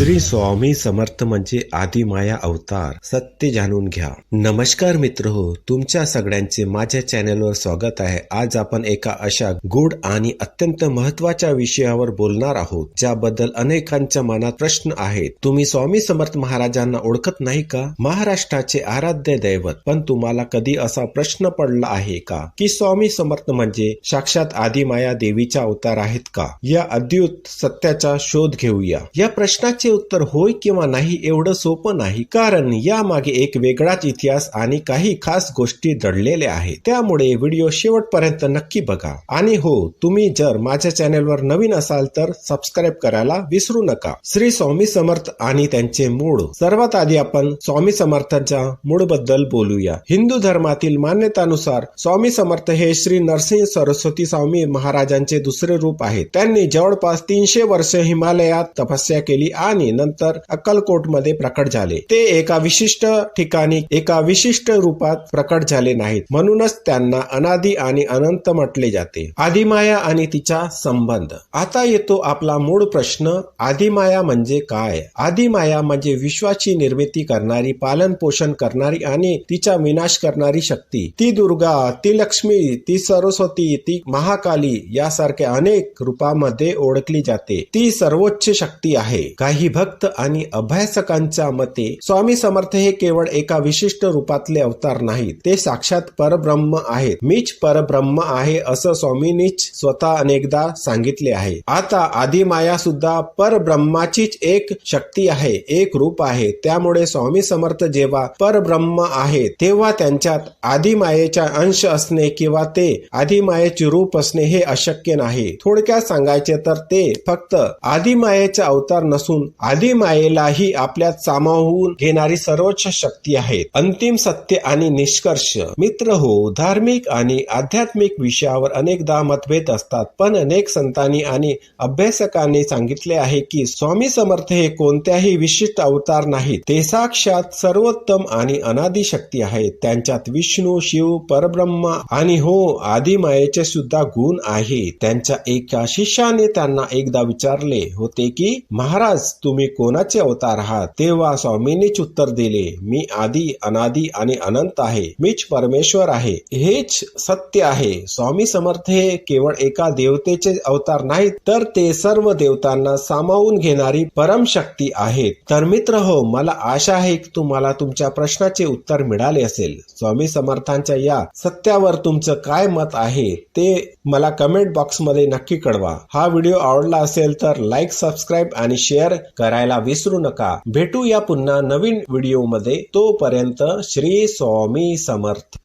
श्री स्वामी समर्थ म्हणजे आदिमाया अवतार सत्य जाणून घ्या. नमस्कार मित्र हो तुमच्या सगळ्यांचे माझ्या चॅनेलवर स्वागत आहे. आज आपण एका अशा गुड आणि अत्यंत महत्त्वाच्या विषयावर बोलणार आहोत ज्याबद्दल अनेकांच्या मनात प्रश्न आहेत. तुम्ही स्वामी समर्थ महाराजांना ओळखत नाही का? महाराष्ट्राचे आराध्य दैवत पण तुम्हाला कधी असा प्रश्न पडला आहे का? की स्वामी समर्थ म्हणजे साक्षात आदिमाया देवीचा अवतार आहेत का? या अद्युत सत्याचा शोध घेऊया. या प्रश्नाचे उत्तर होय किंवा नाही एवढं सोपं नाही. कारण यामागे एक वेगळाच इतिहास आणि काही खास गोष्टी दडलेल्या आहेत. त्यामुळे व्हिडिओ शेवटपर्यंत नक्की बघा. आणि हो तुम्ही जर माझ्या चॅनेलवर नवीन असाल तर सबस्क्राईब करायला विसरू नका. श्री स्वामी समर्थ आणि त्यांचे मूळ. सर्वात आधी आपण स्वामी समर्थांच्या मूळबद्दल बोलूया. हिंदू धर्मातील मान्यतानुसार स्वामी समर्थ हे श्री नरसिंह सरस्वती स्वामी महाराजांचे दुसरे रूप आहे त्यांनी जवळपास तीनशे वर्ष हिमालयात तपस्या केली आणि नंतर अक्कलकोटमध्ये प्रकट झाले. ते एका विशिष्ट ठिकाणी एका विशिष्ट रूपात प्रकट झाले नाहीत. म्हणूनच त्यांना अनादी आणि अनंत म्हटले जाते. आदिमाया आणि तिचा संबंध. आता येतो आपला मूळ प्रश्न आदिमाया म्हणजे काय? आदिमाया म्हणजे विश्वाची निर्मिती करणारी पालन पोषण करणारी आणि तिचा विनाश करणारी शक्ती. ती दुर्गा ती लक्ष्मी ती सरस्वती ती महाकाली यासारख्या अनेक रूपामध्ये ओळखली जाते. ती सर्वोच्च शक्ती आहे. काही भक्त आणि अभ्यासकांच्या मते स्वामी समर्थ हे केवळ एका विशिष्ट रूपातले अवतार नाहीत. ते साक्षात परब्रह्म आहेत. मीच परब्रह्म आहे असं स्वामींनीच स्वतः अनेकदा सांगितले आहे. आता आदिमाया सुद्धा परब्रह्माचीच एक शक्ती आहे एक रूप आहे. त्यामुळे स्वामी समर्थ जेव्हा परब्रह्म आहे तेव्हा त्यांच्यात आदिमायेचा अंश असणे किंवा ते आदिमायेचे रूप असणे हे अशक्य नाही. थोडक्यात सांगायचे तर ते फक्त आदिमायेचा अवतार नसून आदिमायेलाही आपल्यात सामावून घेणारी सर्वोच्च शक्ती आहे अंतिम सत्य आणि निष्कर्ष मित्र हो धार्मिक आणि आध्यात्मिक विषयावर अनेकदा मतभेद असतात. पण अनेक संतांनी आणि अभ्यासकांनी सांगितले आहे की स्वामी समर्थ हे कोणत्याही विशिष्ट अवतार नाहीत. ते साक्षात सर्वोत्तम आणि अनादी शक्ती आहेत. त्यांच्यात विष्णू शिव परब्रह्मा आणि हो आदिमायेचे सुद्धा गुण आहेत. त्यांच्या एका शिष्याने त्यांना एकदा विचारले होते की महाराज तुम्ही कोणाचे अवतार आहात? तेव्हा स्वामींनीच उत्तर दिले मी आदी अनादी आणि अनंत आहे. मीच परमेश्वर आहे. हेच सत्य आहे. स्वामी समर्थ हे केवळ एका देवतेचे अवतार नाहीत तर ते सर्व देवतांना सामावून घेणारी परम शक्ती आहेत. तर मित्र हो मला आशा आहे की तुम्हाला तुमच्या प्रश्नाचे उत्तर मिळाले असेल. स्वामी समर्थांच्या या सत्यावर तुमचं काय मत आहे ते मला कमेंट बॉक्समध्ये नक्की कळवा. हा व्हिडिओ आवडला असेल तर लाईक सबस्क्राईब आणि शेअर करायला विसरू नका. भेटूया पुन्हा नवीन व्हिडिओमध्ये तोपर्यंत श्री स्वामी समर्थ.